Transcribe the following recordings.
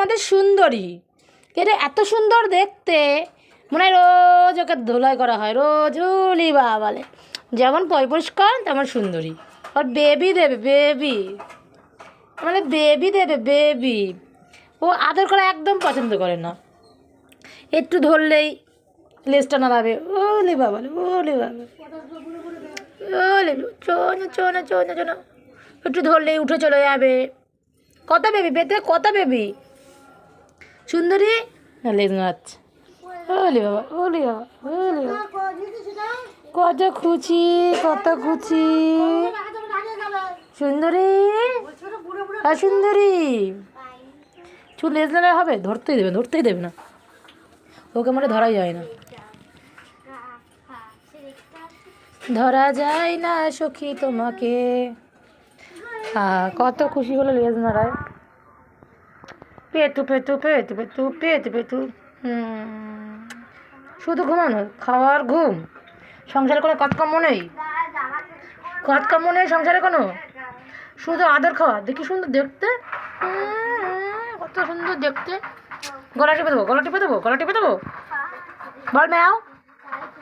আমাদের সুন্দরী। এটা এত সুন্দর দেখতে। মনে হয় রোজ ওকে ধুলাই করা হয়, রোজ উলি বলে। যেমন পয় পরিষ্কার, তেমন সুন্দরী। আর বেবি দেবে বেবি মানে বেবি দেবে বেবি ও আদর করা একদম পছন্দ করে না। একটু ধরলেই লেজটা নাড়াবে। ওলি বাবা ওলি বাবা ওলি চোনা চোনা চোনা চোনা একটু ধরলেই উঠে চলে যাবে। কত বেবি পেতে কত বেবি সুন্দরী? না লেজ নাড়াচ্ছে। ওলি বাবা ওলি বাবা ওলি কত খুচি কত খুচি সুন্দরী? হ্যাঁ সুন্দরী? চুল লেজ নাড়া হবে? ধরতেই দেবে ধরতেই দেবে না। ওকে মানে ধরাই যায় না। ধরা যায় না সখী তোমাকে। আহ, কত খুশি হলো লেজ নাড়ায়। পেতু পেতু পেতু পেতু পেতু হুম। শুধু ঘুমানো, খাওয়ার ঘুম। সংসারে কোনো কাজ কাম নেই? কাজ কাম নেই সংসারে কোনো? শুধু আদর খাওয়া, দেখি সুন্দর দেখতে। কত সুন্দর দেখতে। গলা টিপে দেবো, গলা টিপে দেবো, গলা টিপে দেবো। বল ম্যাও।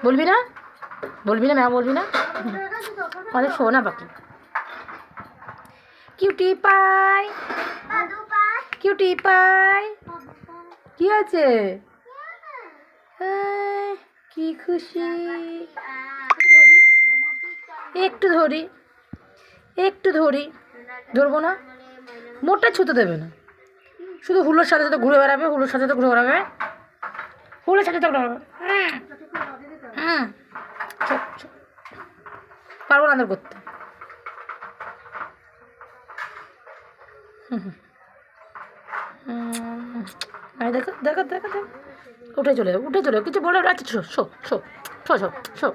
বলবি না? বলবি না, ম্যাও বলবি না? আমাদের শোনা বাকি। Cutie pie. Cutie pie. কি আছে? কি খুশি। একটু ধরি একটু ধরি। ধরবো না? মোটা ছুতে দেবে না। শুধু হুলোর সাথে সাথে ঘুরে বেড়াবে হুলোর সাথে সাথে ঘুরে বেড়াবে। হুলোর সাথে সাথে ঘুরে চুপ। পারব না আদর করতে। হুম, হুম। আরে দেখো দেখো দেখো দেখো। উঠে চলে উঠে চলে কিছু বলে আচ্ছা শো শো শো শো শো শো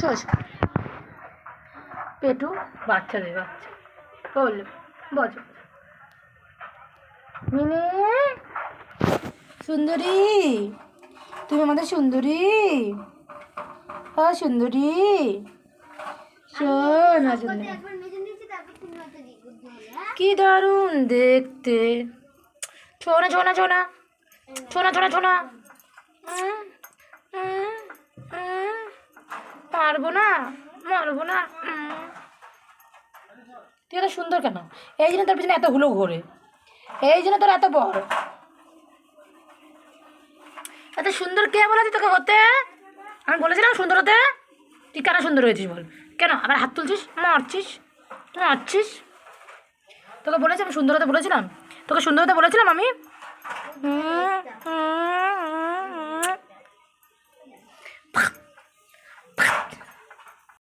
শো শো। পেটু বাচ্চা দেবে বাচ্চা। বলল বলো। মিনি? সুন্দরী? তুমি আমাদের সুন্দরী? ও সুন্দরী। শোন সুন্দরী কি দারুণ দেখতে। ছোনা ছোনা ছোনা। ছোনা ছোনা ছোনা। মারবো না মারবো না। তুই এত সুন্দর কেন? এই জন্য তোর পিছনে এত হুলো ঘোরে। এই জন্য তোর এত বড়। এত সুন্দর কে বলেছে তোকে হতে? আমি বলেছিলাম সুন্দর হতে? তুই কেন সুন্দর হয়েছিস বল। কেন? আবার হাত তুলছিস? মারছিস? মারছিস? তোকে বলেছি আমি সুন্দর হতে বলেছিলাম? তোকে সুন্দরতা বলেছিলাম আমি? হুম, হুম,